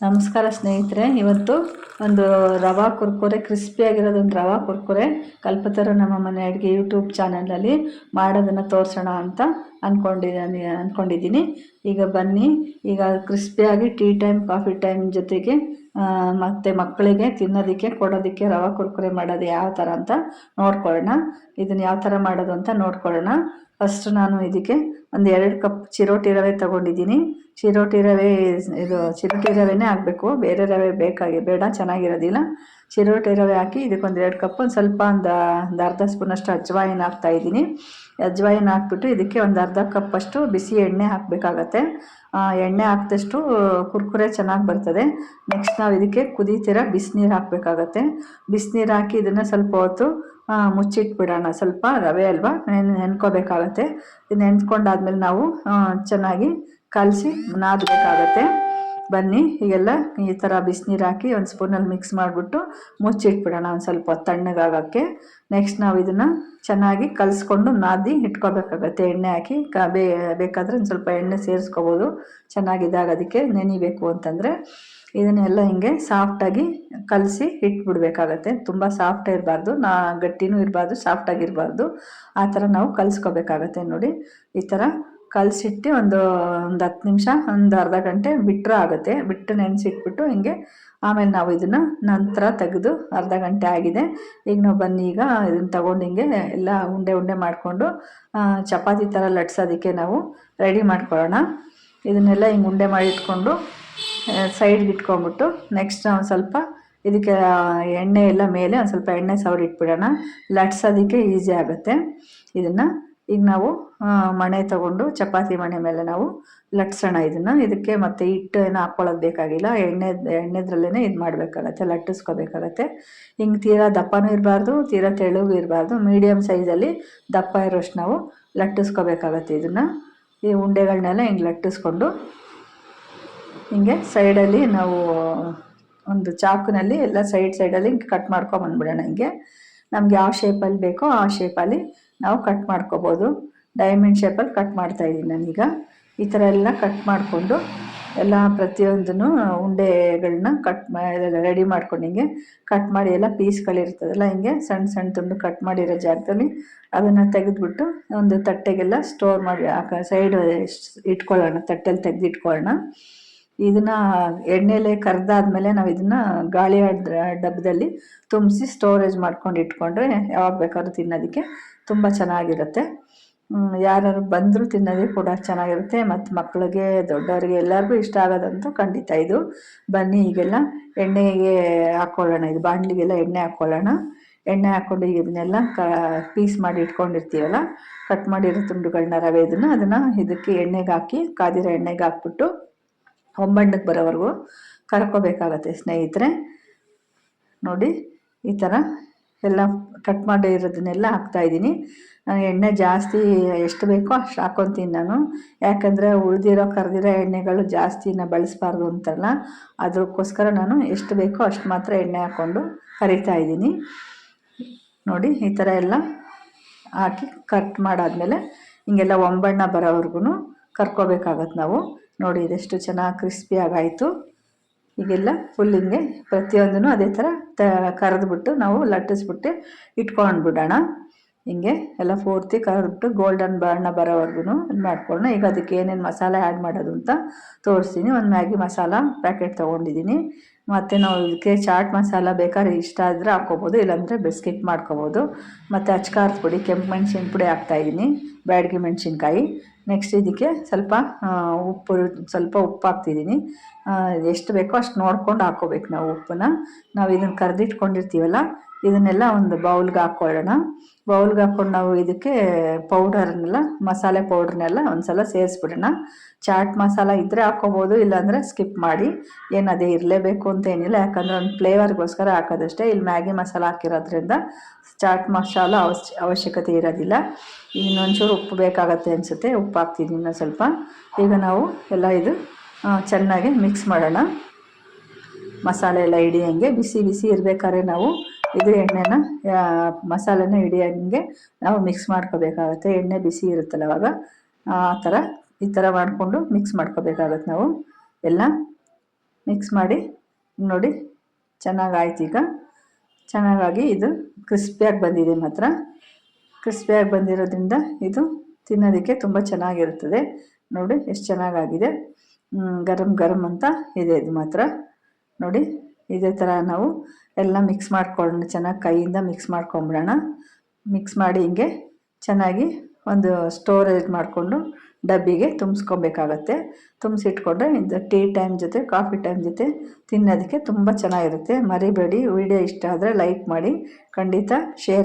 ನಮಸ್ಕಾರ ಸ್ನೇಹಿತರೆ ಇವತ್ತು ಒಂದು ರವಾ ಕುರ್ಕುರೆ ಕ್ರಿಸ್ಪಿಯಾಗಿರೋದು ಒಂದು ರವಾ ಕುರ್ಕುರೆ ಕಲ್ಪತರ ನಮ್ಮ ಮನೆ ಅಡುಗೆ ಯೂಟ್ಯೂಬ್ ಚಾನಲಲ್ಲಿ ಮಾಡೋದನ್ನು ತೋರಿಸೋಣ ಅಂತ ಅಂದ್ಕೊಂಡಿದ್ದೀನಿ ಅಂದ್ಕೊಂಡಿದ್ದೀನಿ ಈಗ ಬನ್ನಿ, ಈಗ ಕ್ರಿಸ್ಪಿಯಾಗಿ ಟೀ ಟೈಮ್ ಕಾಫಿ ಟೈಮ್ ಜೊತೆಗೆ ಮತ್ತು ಮಕ್ಕಳಿಗೆ ತಿನ್ನೋದಕ್ಕೆ, ಕೊಡೋದಕ್ಕೆ ರವಾ ಕುರ್ಕುರೆ ಮಾಡೋದು ಯಾವ ಥರ ಅಂತ ನೋಡ್ಕೊಳ್ಳೋಣ. ಇದನ್ನು ಯಾವ ಥರ ಮಾಡೋದು ಅಂತ ನೋಡ್ಕೊಳ್ಳೋಣ. ಫಸ್ಟ್ ನಾನು ಇದಕ್ಕೆ ಒಂದು ಎರಡು ಕಪ್ ಚಿರೋಟಿ ರವೆ ತಗೊಂಡಿದ್ದೀನಿ ಚಿರೋಟಿ ರವೆ, ಇದು ಚಿರೋಟಿ ರವೆನೇ ಆಗಬೇಕು. ಬೇರೆ ರವೆ ಬೇಕಾಗಿ, ಬೇಡ ಚೆನ್ನಾಗಿರೋದಿಲ್ಲ. ಚಿರೋಟಿ ರವೆ ಹಾಕಿ ಇದಕ್ಕೊಂದು ಎರಡು ಕಪ್, ಒಂದು ಸ್ವಲ್ಪ ಒಂದು ಒಂದು ಅರ್ಧ ಸ್ಪೂನಷ್ಟು ಅಜ್ವಾಯಿನ ಹಾಕ್ತಾ ಇದ್ದೀನಿ. ಅಜ್ವಾಯಿನ ಹಾಕ್ಬಿಟ್ಟು ಇದಕ್ಕೆ ಒಂದು ಅರ್ಧ ಕಪ್ಪಷ್ಟು ಬಿಸಿ ಎಣ್ಣೆ ಹಾಕಬೇಕಾಗತ್ತೆ. ಎಣ್ಣೆ ಹಾಕಿದಷ್ಟು ಕುರ್ಕುರೆ ಚೆನ್ನಾಗಿ ಬರ್ತದೆ. ನೆಕ್ಸ್ಟ್ ನಾವು ಇದಕ್ಕೆ ಕುದೀತಿರ ಬಿಸಿನೀರು ಹಾಕಬೇಕಾಗತ್ತೆ. ಬಿಸಿನೀರು ಹಾಕಿ ಇದನ್ನು ಸ್ವಲ್ಪ ಹೊತ್ತು ಮುಚ್ಚಿಟ್ಬಿಡೋಣ. ಸ್ವಲ್ಪ ರವೆ ಅಲ್ವಾ, ನೆನ್, ನೆನ್ಕೋಬೇಕಾಗತ್ತೆ. ಇದು ನೆನ್ಸ್ಕೊಂಡಾದ್ಮೇಲೆ ನಾವು ಚೆನ್ನಾಗಿ ಕಲಸಿ ನಾದಬೇಕಾಗತ್ತೆ. ಬನ್ನಿ ಈಗೆಲ್ಲ ಈ ಥರ ಬಿಸಿನೀರು ಹಾಕಿ ಒಂದು ಸ್ಪೂನಲ್ಲಿ ಮಿಕ್ಸ್ ಮಾಡಿಬಿಟ್ಟು ಮುಚ್ಚಿಟ್ಬಿಡೋಣ ಒಂದು ಸ್ವಲ್ಪ ತಣ್ಣಗಾಗೋಕ್ಕೆ. ನೆಕ್ಸ್ಟ್ ನಾವು ಇದನ್ನು ಚೆನ್ನಾಗಿ ಕಲಿಸ್ಕೊಂಡು ನಾದಿ ಇಟ್ಕೋಬೇಕಾಗತ್ತೆ. ಎಣ್ಣೆ ಹಾಕಿ ಕ ಬೇಕಾದರೆ ಒಂದು ಸ್ವಲ್ಪ ಎಣ್ಣೆ ಸೇರಿಸ್ಕೋಬೋದು. ಚೆನ್ನಾಗಿ ಇದಾಗೋದಕ್ಕೆ ನೆನಿಬೇಕು ಅಂತಂದರೆ. ಇದನ್ನೆಲ್ಲ ಹಿಂಗೆ ಸಾಫ್ಟಾಗಿ ಕಲಸಿ ಇಟ್ಬಿಡ್ಬೇಕಾಗತ್ತೆ. ತುಂಬ ಸಾಫ್ಟ್ ಇರಬಾರ್ದು, ನಾ ಗಟ್ಟಿನೂ ಇರಬಾರ್ದು ಸಾಫ್ಟಾಗಿರಬಾರ್ದು ಆ ಥರ ನಾವು ಕಲಿಸ್ಕೋಬೇಕಾಗತ್ತೆ ನೋಡಿ. ಈ ಥರ ಕಲಸಿಟ್ಟು ಒಂದು ಒಂದು ಹತ್ತು ನಿಮಿಷ, ಒಂದು ಅರ್ಧ ಗಂಟೆ ಬಿಟ್ಟರೆ ಆಗುತ್ತೆ. ಬಿಟ್ಟು ನೆನೆಸಿಟ್ಬಿಟ್ಟು ಹಿಂಗೆ ಆಮೇಲೆ ನಾವು ಇದನ್ನು ನಂತರ ತೆಗೆದು ಅರ್ಧ ಗಂಟೆ ಆಗಿದೆ. ಈಗ ನಾವು ಬನ್ನಿ, ಈಗ ಇದನ್ನು ತಗೊಂಡು ಹಿಂಗೆ ಎಲ್ಲ ಉಂಡೆ ಉಂಡೆ ಮಾಡಿಕೊಂಡು ಚಪಾತಿ ಥರ ಲಟ್ಸೋದಕ್ಕೆ ನಾವು ರೆಡಿ ಮಾಡ್ಕೊಳ್ಳೋಣ. ಇದನ್ನೆಲ್ಲ ಹಿಂಗೆ ಉಂಡೆ ಮಾಡಿಟ್ಕೊಂಡು ಸೈಡ್ಗೆ ಇಟ್ಕೊಂಡ್ಬಿಟ್ಟು ನೆಕ್ಸ್ಟ್ ನಾವು ಸ್ವಲ್ಪ ಇದಕ್ಕೆ ಎಣ್ಣೆ ಎಲ್ಲ ಮೇಲೆ ಒಂದು ಸ್ವಲ್ಪ ಎಣ್ಣೆ ಸವರಿ ಇಟ್ಬಿಡೋಣ. ಲಟ್ಸೋದಕ್ಕೆ ಈಸಿ ಆಗುತ್ತೆ. ಇದನ್ನು ಈಗ ನಾವು ಮಣೆ ತಗೊಂಡು ಚಪಾತಿ ಮಣೆ ಮೇಲೆ ನಾವು ಲಟ್ಸೋಣ ಇದನ್ನು. ಇದಕ್ಕೆ ಮತ್ತೆ ಹಿಟ್ಟು ಏನು ಹಾಕ್ಕೊಳ್ಳೋದು ಬೇಕಾಗಿಲ್ಲ. ಎಣ್ಣೆ ಎಣ್ಣೆದ್ರಲ್ಲೇ ಇದು ಮಾಡಬೇಕಾಗತ್ತೆ, ಲಟ್ಟಿಸ್ಕೋಬೇಕಾಗತ್ತೆ. ಹಿಂಗೆ ತೀರಾ ದಪ್ಪನೂ ಇರಬಾರ್ದು, ತೀರಾ ತೆಳುಗೂ ಇರಬಾರ್ದು. ಮೀಡಿಯಮ್ ಸೈಜಲ್ಲಿ ದಪ್ಪ ಇರೋಷ್ಟು ನಾವು ಲಟ್ಟಿಸ್ಕೋಬೇಕಾಗತ್ತೆ ಇದನ್ನು. ಈ ಉಂಡೆಗಳನ್ನೆಲ್ಲ ಹಿಂಗೆ ಲಟ್ಟಿಸ್ಕೊಂಡು ಹಿಂಗೆ ಸೈಡಲ್ಲಿ ನಾವು, ಒಂದು ಚಾಕುನಲ್ಲಿ ಎಲ್ಲ ಸೈಡ್ ಸೈಡಲ್ಲಿ ಹಿಂಗೆ ಕಟ್ ಮಾಡ್ಕೊಂಬಂದ್ಬಿಡೋಣ ಹಿಂಗೆ. ನಮ್ಗೆ ಯಾವ ಶೇಪಲ್ಲಿ ಬೇಕೋ ಆ ಶೇಪಲ್ಲಿ ನಾವು ಕಟ್ ಮಾಡ್ಕೋಬೋದು. ಡೈಮಂಡ್ ಶೇಪಲ್ಲಿ ಕಟ್ ಮಾಡ್ತಾ ಇದ್ದೀನಿ ನಾನೀಗ. ಈ ಥರ ಎಲ್ಲ ಕಟ್ ಮಾಡಿಕೊಂಡು ಎಲ್ಲ ಪ್ರತಿಯೊಂದನ್ನು ಉಂಡೆಗಳನ್ನ ಕಟ್ ರೆಡಿ ಮಾಡ್ಕೊಂಡು ಹಿಂಗೆ ಕಟ್ ಮಾಡಿ ಎಲ್ಲ ಪೀಸ್ಗಳಿರ್ತದಲ್ಲ ಹಿಂಗೆ ಸಣ್ಣ ಸಣ್ಣ ತುಂಡು ಕಟ್ ಮಾಡಿರೋ ಜಾಗದಲ್ಲಿ ಅದನ್ನು ತೆಗೆದ್ಬಿಟ್ಟು ಒಂದು ತಟ್ಟೆಗೆಲ್ಲ ಸ್ಟೋರ್ ಮಾಡಿ ಹಾಕ ಸೈಡ್ ಇಟ್ಕೊಳ್ಳೋಣ, ತಟ್ಟೆಲಿ ತೆಗೆದಿಟ್ಕೊಳ್ಳೋಣ. ಇದನ್ನು ಎಣ್ಣೆಲೇ ಕರೆದಾದ್ಮೇಲೆ ನಾವು ಇದನ್ನು ಗಾಳಿ ಡಬ್ಬದಲ್ಲಿ ತುಂಬಿಸಿ ಸ್ಟೋರೇಜ್ ಮಾಡ್ಕೊಂಡು ಇಟ್ಕೊಂಡ್ರೆ ಯಾವಾಗ ಬೇಕಾದ್ರೂ ತಿನ್ನೋದಕ್ಕೆ ತುಂಬ ಚೆನ್ನಾಗಿರುತ್ತೆ. ಯಾರು ಬಂದರೂ ತಿನ್ನೋದಕ್ಕೆ ಕೂಡ ಚೆನ್ನಾಗಿರುತ್ತೆ ಮತ್ತು ಮಕ್ಕಳಿಗೆ ದೊಡ್ಡವರಿಗೆ ಎಲ್ಲರಿಗೂ ಇಷ್ಟ ಆಗೋದಂತೂ ಖಂಡಿತ ಇದು. ಬನ್ನಿ ಈಗೆಲ್ಲ ಎಣ್ಣೆಗೆ ಹಾಕ್ಕೊಳ್ಳೋಣ ಇದು ಬಾಣಲಿಗೆಲ್ಲ ಎಣ್ಣೆ ಹಾಕ್ಕೊಳ್ಳೋಣ ಎಣ್ಣೆ ಹಾಕ್ಕೊಂಡು ಇದನ್ನೆಲ್ಲ ಕ, ಪೀಸ್ ಮಾಡಿ ಇಟ್ಕೊಂಡಿರ್ತೀವಲ್ಲ, ಕಟ್ ಮಾಡಿರೋ ತುಂಡುಗಳನ್ನ ರವೆ ಇದನ್ನು, ಅದನ್ನು ಇದಕ್ಕೆ ಎಣ್ಣೆಗೆ ಹಾಕಿ, ಕಾದಿರೋ ಎಣ್ಣೆಗೆ ಹಾಕ್ಬಿಟ್ಟು ಒಂಬಣ್ಣಕ್ಕೆ ಬರೋವರೆಗೂ ಕರ್ಕೋಬೇಕಾಗತ್ತೆ ಸ್ನೇಹಿತರೆ. ನೋಡಿ, ಈ ಥರ ಎಲ್ಲ ಕಟ್ ಮಾಡೇ ಇರೋದನ್ನೆಲ್ಲ ಹಾಕ್ತಾಯಿದ್ದೀನಿ ನಾನು ಎಣ್ಣೆ ಜಾಸ್ತಿ ಎಷ್ಟು ಬೇಕೋ ಅಷ್ಟು ಹಾಕ್ಕೊತೀನಿ ನಾನು. ಯಾಕಂದರೆ ಉಳಿದಿರೋ ಕರೆದಿರೋ ಎಣ್ಣೆಗಳು ಜಾಸ್ತಿನ ಬಳಸಬಾರ್ದು ಅಂತಲ್ಲ. ಅದಕ್ಕೋಸ್ಕರ ನಾನು ಎಷ್ಟು ಬೇಕೋ ಅಷ್ಟು ಮಾತ್ರ ಎಣ್ಣೆ ಹಾಕ್ಕೊಂಡು ಕರಿತಾ ಇದ್ದೀನಿ. ನೋಡಿ, ಈ ಥರ ಎಲ್ಲ ಹಾಕಿ ಕಟ್ ಮಾಡಾದಮೇಲೆ ಹಿಂಗೆಲ್ಲ ಒಂಬಣ್ಣ ಬರೋವರೆಗೂ ಕರ್ಕೋಬೇಕಾಗತ್ತೆ ನಾವು. ನೋಡಿ, ಇದೆಷ್ಟು ಚೆನ್ನಾಗಿ ಕ್ರಿಸ್ಪಿಯಾಗಿ ಆಯಿತು ಈಗೆಲ್ಲ ಫುಲ್ ಹಿಂಗೆ ಪ್ರತಿಯೊಂದನ್ನು ಅದೇ ಥರ ತ ಕರೆದ್ಬಿಟ್ಟು ನಾವು ಲಟ್ಟಿಸ್ಬಿಟ್ಟು ಇಟ್ಕೊಂಡ್ಬಿಡೋಣ. ಹಿಂಗೆ ಎಲ್ಲ ಪೂರ್ತಿ ಕರೆದ್ಬಿಟ್ಟು ಗೋಲ್ಡನ್ ಬಣ್ಣ ಬರೋವರೆಗೂ ಇದು ಮಾಡ್ಕೊಳ್ಳೋಣ. ಈಗ ಅದಕ್ಕೆ ಏನೇನು ಮಸಾಲೆ ಆ್ಯಡ್ ಮಾಡೋದು ಅಂತ ತೋರಿಸ್ತೀನಿ. ಒಂದು ಮ್ಯಾಗಿ ಮಸಾಲ ಪ್ಯಾಕೆಟ್ ತೊಗೊಂಡಿದ್ದೀನಿ. ಮತ್ತು ನಾವು ಇದಕ್ಕೆ ಚಾಟ್ ಮಸಾಲ ಬೇಕಾದ್ರೆ ಇಷ್ಟ ಆದರೆ ಹಾಕ್ಕೋಬೋದು, ಇಲ್ಲಾಂದರೆ ಬಿಸ್ಕೆಟ್ ಮಾಡ್ಕೋಬೋದು. ಮತ್ತು ಅಚ್ಕಾರದ ಪುಡಿ, ಕೆಂಪು ಮೆಣಸಿನ ಪುಡಿ ಹಾಕ್ತಾಯಿದ್ದೀನಿ ಬ್ಯಾಡಗಿ ಮೆಣಸಿನ್ಕಾಯಿ. ನೆಕ್ಸ್ಟ್ ಇದಕ್ಕೆ ಸ್ವಲ್ಪ ಉಪ್ಪು ಸ್ವಲ್ಪ ಉಪ್ಪು ಹಾಕ್ತಿದ್ದೀನಿ. ಎಷ್ಟು ಬೇಕೋ ಅಷ್ಟು ನೋಡ್ಕೊಂಡು ಹಾಕ್ಕೋಬೇಕು ನಾವು ಉಪ್ಪನ್ನ. ನಾವು ಇದನ್ನು ಕರೆದಿಟ್ಕೊಂಡಿರ್ತೀವಲ್ಲ ಇದನ್ನೆಲ್ಲ ಒಂದು ಬೌಲ್ಗೆ ಹಾಕ್ಕೊಳ್ಳೋಣ ಬೌಲ್ಗೆ ಹಾಕ್ಕೊಂಡು ನಾವು ಇದಕ್ಕೆ ಪೌಡರ್ನೆಲ್ಲ, ಮಸಾಲೆ ಪೌಡ್ರನ್ನೆಲ್ಲ ಒಂದ್ಸಲ ಸೇರಿಸ್ಬಿಡೋಣ. ಚಾಟ್ ಮಸಾಲ ಇದ್ದರೆ ಹಾಕ್ಕೋಬೋದು, ಇಲ್ಲಾಂದರೆ ಸ್ಕಿಪ್ ಮಾಡಿ. ಏನು ಅದೇ ಇರಲೇಬೇಕು ಅಂತ ಏನಿಲ್ಲ, ಯಾಕಂದರೆ ಒಂದು ಫ್ಲೇವರ್ಗೋಸ್ಕರ ಹಾಕೋದಷ್ಟೇ. ಇಲ್ಲಿ ಮ್ಯಾಗಿ ಮಸಾಲ ಹಾಕಿರೋದ್ರಿಂದ ಚಾಟ್ ಮಸಾಲ ಅವಶ್ಯ ಅವಶ್ಯಕತೆ ಇರೋದಿಲ್ಲ. ಇನ್ನೊಂಚೂರು ಉಪ್ಪು ಬೇಕಾಗತ್ತೆ ಅನಿಸುತ್ತೆ. ಉಪ್ಪು ಹಾಕ್ತೀನಿ ಇನ್ನೊಂದು ಸ್ವಲ್ಪ. ಈಗ ನಾವು ಎಲ್ಲ ಇದು ಚೆನ್ನಾಗಿ ಮಿಕ್ಸ್ ಮಾಡೋಣ. ಮಸಾಲೆ ಎಲ್ಲ ಹಿಡಿಯಂಗೆ ಬಿಸಿ ಬಿಸಿ ಇರಬೇಕಾದ್ರೆ ನಾವು ಇದು ಎಣ್ಣೆನ ಮಸಾಲೆನ ಹಿಡಿಯಂಗೆ ನಾವು ಮಿಕ್ಸ್ ಮಾಡ್ಕೋಬೇಕಾಗತ್ತೆ. ಎಣ್ಣೆ ಬಿಸಿ ಇರುತ್ತಲ್ಲ ಅವಾಗ, ಆ ಥರ ಈ ಥರ ಮಾಡಿಕೊಂಡು ಮಿಕ್ಸ್ ಮಾಡ್ಕೋಬೇಕಾಗತ್ತೆ ನಾವು. ಎಲ್ಲ ಮಿಕ್ಸ್ ಮಾಡಿ, ನೋಡಿ, ಚೆನ್ನಾಗಾಯ್ತು ಈಗ. ಚೆನ್ನಾಗಾಗಿ ಇದು ಕ್ರಿಸ್ಪಿಯಾಗಿ ಬಂದಿದೆ ಮಾತ್ರ. ಕ್ರಿಸ್ಪಿಯಾಗಿ ಬಂದಿರೋದ್ರಿಂದ ಇದು ತಿನ್ನೋದಕ್ಕೆ ತುಂಬ ಚೆನ್ನಾಗಿರುತ್ತದೆ. ನೋಡಿ, ಎಷ್ಟು ಚೆನ್ನಾಗಾಗಿದೆ. ಗರಂ ಗರಂ ಅಂತ ಇದೆ ಇದು ಮಾತ್ರ. ನೋಡಿ. ಇದೇ ಥರ ನಾವು ಎಲ್ಲ ಮಿಕ್ಸ್ ಮಾಡ್ಕೊಂಡು ಚೆನ್ನಾಗಿ ಕೈಯಿಂದ ಮಿಕ್ಸ್ ಮಾಡ್ಕೊಂಬಿಡೋಣ. ಮಿಕ್ಸ್ ಮಾಡಿ ಹಿಂಗೆ ಚೆನ್ನಾಗಿ ಒಂದು ಸ್ಟೋರೇಜ್ ಮಾಡಿಕೊಂಡು ಡಬ್ಬಿಗೆ ತುಂಬಿಸ್ಕೊಬೇಕಾಗತ್ತೆ. ತುಂಬಿಸಿಟ್ಕೊಂಡ್ರೆ ಇದು ಟೀ ಟೈಮ್ ಜೊತೆ ಕಾಫಿ ಟೈಮ್ ಜೊತೆ ತಿನ್ನೋದಕ್ಕೆ ತುಂಬ ಚೆನ್ನಾಗಿರುತ್ತೆ. ಮರಿಬೇಡಿ ವಿಡಿಯೋ ಇಷ್ಟ ಆದರೆ ಲೈಕ್ ಮಾಡಿ, ಖಂಡಿತ ಶೇರ್